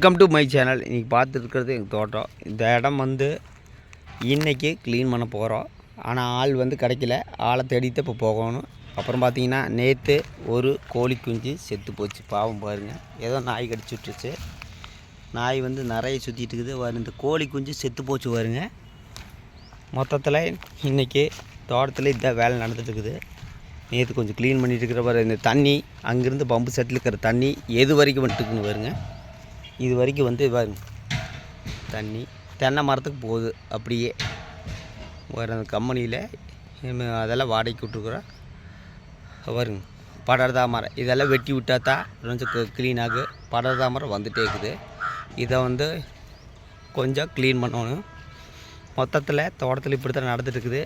Welcome to my channel இன்றைக்கி பார்த்துருக்கிறது எங்கள் தோட்டம். இந்த இடம் வந்து இன்றைக்கி க்ளீன் பண்ண போகிறோம் ஆனால் ஆள் வந்து கிடைக்கல. ஆளை தேடிட்டு இப்போ போகணும். அப்புறம் பார்த்தீங்கன்னா நேற்று ஒரு கோழி குஞ்சு செத்து போச்சு. பாவம் பாருங்கள் ஏதோ நாய் கடிச்சு விட்டுருச்சு. நாய் வந்து நிறைய சுற்றிட்டு இருக்குது. பாரு இந்த கோழி குஞ்சு செத்து போச்சு வருங்க மொத்தத்தில் இன்றைக்கி தோட்டத்தில் இதான் வேலை நடந்துட்டு இருக்குது. நேற்று கொஞ்சம் க்ளீன் பண்ணிட்டு இருக்கிற பாரு இந்த தண்ணி அங்கேருந்து பம்பு செட்டில் இருக்கிற தண்ணி எது வரைக்கும் வந்துட்டுக்குன்னு வருங்க இது வரைக்கும் வந்து பாருங்க. தண்ணி தென்னை மரத்துக்கு போகுது. அப்படியே. வேறு அந்த கம்பெனியில் அதெல்லாம் வாடகைக்கு விட்ருக்குறோம் வருங்க படர்தா மரம். இதெல்லாம் வெட்டி விட்டா தான் கொஞ்சம் க்ளீன் ஆகும் படர்தா மரம் வந்துட்டே இருக்குது. இதை வந்து கொஞ்சம் க்ளீன் பண்ணணும். மொத்தத்தில் தோட்டத்தில் இப்படி தான் நடந்துட்டு இருக்குது.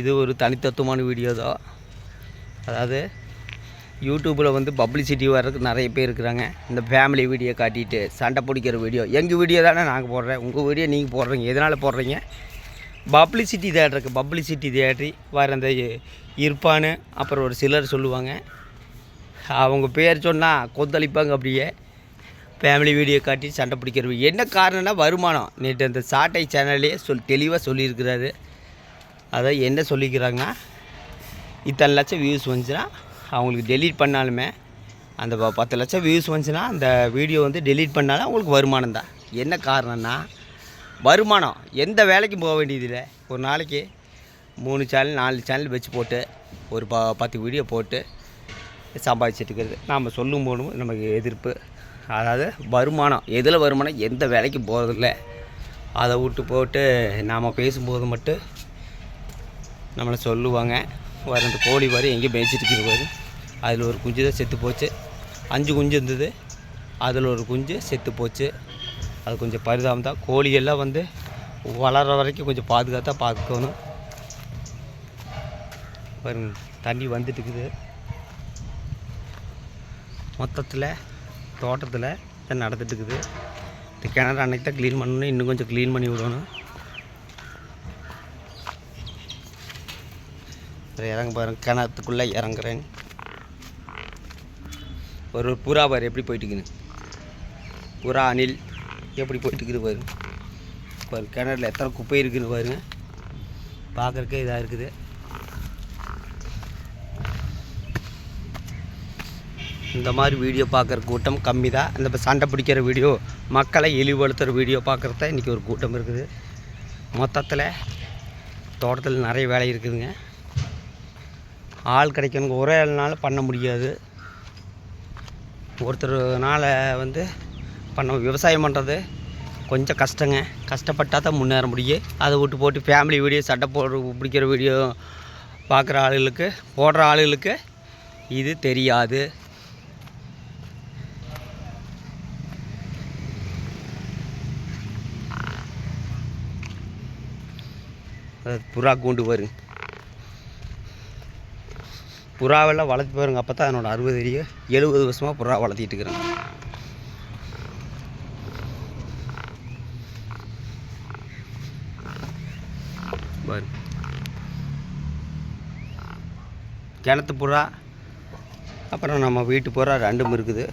இது ஒரு தனித்தத்துவமான வீடியோ தான். அதாவது யூடியூப்பில் வந்து பப்ளிசிட்டி வர்றதுக்கு நிறைய பேர் இருக்கிறாங்க. இந்த ஃபேமிலி வீடியோ காட்டிட்டு சண்டை பிடிக்கிற வீடியோ எங்கள் வீடியோ தானே நாங்கள் போடுறேன். உங்கள் வீடியோ நீங்கள் போடுறீங்க. எதனால் போடுறீங்க? பப்ளிசிட்டி தேட்டருக்கு பப்ளிசிட்டி தேட்டரி வர அந்த இ- அப்புறம் ஒரு சிலர் சொல்லுவாங்க. அவங்க பேர் சொன்னால் கொந்தளிப்பாங்க அப்படியே. ஃபேமிலி வீடியோ காட்டி சண்டை பிடிக்கிறவங்க என்ன காரணம்னா வருமானம். நேற்று அந்த சாட்டை சேனல்லே சொல் தெளிவாக சொல்லியிருக்கிறாரு. அதான் என்ன சொல்லிக்கிறாங்கன்னா இத்தனை லட்சம் வியூஸ் வந்துச்சுன்னா அவங்களுக்கு டெலீட் பண்ணாலுமே அந்த ப- பத்து லட்சம் வியூஸ் வந்துச்சுன்னா அந்த வீடியோ வந்து டெலீட் பண்ணாலும் அவங்களுக்கு வருமானம் தான். என்ன காரணம்னா வருமானம். எந்த வேலைக்கும் போக வேண்டியதில்லை ஒரு நாளைக்கு மூணு சேனல் நாலு சேனல் வச்சு போட்டு ஒரு ப பத்து வீடியோ போட்டு சம்பாதிச்சிட்டு இருக்கிறது. நாம் சொல்லும் போதும் நமக்கு எதிர்ப்பு. அதாவது வருமானம். எதில் வருமானம்? எந்த வேலைக்கும் போகிறதில்ல அதை விட்டு போட்டு நாம் பேசும்போது மட்டும் நம்மளை சொல்லுவாங்க. வர இந்த கோழி வரும் எங்கேயும் மேய்ச்சிட்டு இருக்கிற அதில் ஒரு குஞ்சு தான் செத்து போச்சு. அஞ்சு குஞ்சு இருந்தது. அதில் ஒரு குஞ்சு செத்து போச்சு. அது கொஞ்சம் பரிதாபம் தான். கோழியெல்லாம் வந்து வளர்கிற வரைக்கும் கொஞ்சம் பாதுகாத்தாக பார்க்கணும். பாருங்க தண்ணி வந்துட்டு இருக்குது மொத்தத்தில் தோட்டத்தில் தான் நடந்துட்டு இருக்குது இந்த கிணறு அன்றைக்கி தான் க்ளீன் பண்ணணும். இன்னும் கொஞ்சம் க்ளீன் பண்ணி விடணும். இறங்க பாருங்க. கிணத்துக்குள்ளே இறங்குறேன். ஒரு புறா பாரு எப்படி போயிட்டுக்குன்னு புறா அணில் எப்படி போயிட்டுக்குது பாருங்க பாரு கிணறுல எத்தனை குப்பை இருக்குன்னு பாருங்க. பார்க்குறக்கே இதாக இருக்குது. இந்த மாதிரி வீடியோ பார்க்குற கூட்டம் கம்மி தான். இந்த சண்டை பிடிக்கிற வீடியோ மக்களை இழிவுபடுத்துகிற வீடியோ பார்க்குறத இன்றைக்கி ஒரு கூட்டம் இருக்குது. மொத்தத்தில் தோட்டத்தில் நிறைய வேலை இருக்குதுங்க. ஆள் கிடைக்கணுங்க. ஒரே ஆள்னால பண்ண முடியாது. ஒருத்தர்னால வந்து பண்ண விவசாயம் பண்ணுறது கொஞ்சம் கஷ்டங்க. கஷ்டப்பட்டால் தான் முன்னேற முடியும். அதை விட்டு போட்டு ஃபேமிலி வீடியோ சட்டை போடுற பிடிக்கிற வீடியோ பார்க்குற ஆளுகளுக்கு போடுற ஆளுகளுக்கு இது தெரியாது. புறா கூண்டு வருங்க புறாவெல்லாம் வளர்த்து பாருங்க அப்போ தான் அதனோட அறுபது அடிய எழுபது வருஷமாக புறா வளர்த்திட்டு இருக்கிறேன். பாரு. கிணத்து புறா அப்புறம் நம்ம வீட்டு புறா ரெண்டும் இருக்குது.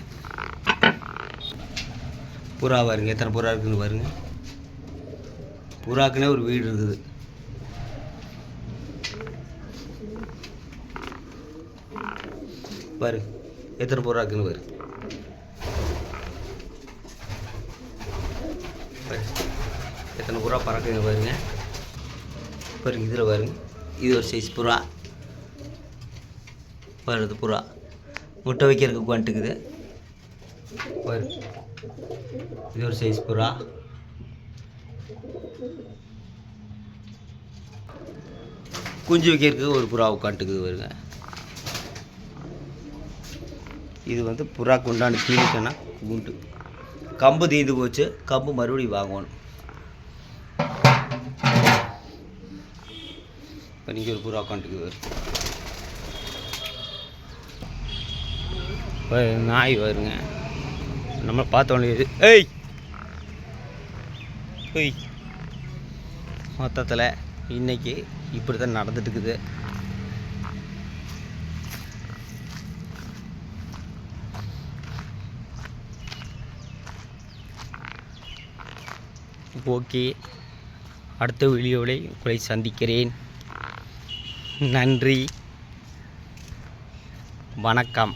புறா பாருங்க எத்தனை புறா இருக்குதுன்னு பாருங்க. புறாக்குன்னே ஒரு வீடு இருக்குது பாரு எத்தனை புறா இருக்குன்னு பாரு. எத்தனை புறா பறக்குங்க பாருங்க. பாருங்க இதில் பாருங்க. இது ஒரு சைஸ் புறா. வருது புறா. முட்டை வைக்கிறதுக்கு வந்துட்டுக்குது பாரு இது ஒரு சைஸ் புறா. குஞ்சு வைக்கிறதுக்கு ஒரு புறா உட்காந்துக்குது வருங்க இது வந்து புறாக்கு உண்டான தீனிக்கன்னா கூண்டு. கம்பு தீந்து போச்சு. கம்பு மறுபடியும் வாங்கணும். இப்போ நீங்கள் ஒரு புறா உட்காந்துக்குது நாய் வருங்க. நம்ம பார்த்தோன்னே இது. ஏய்! ஏய்! மொத்தத்தில் இன்னைக்கு இப்படி தான் நடந்துட்டுருக்குது ஓகே அடுத்த வீடியோவில் உங்களை சந்திக்கிறேன். நன்றி. வணக்கம்.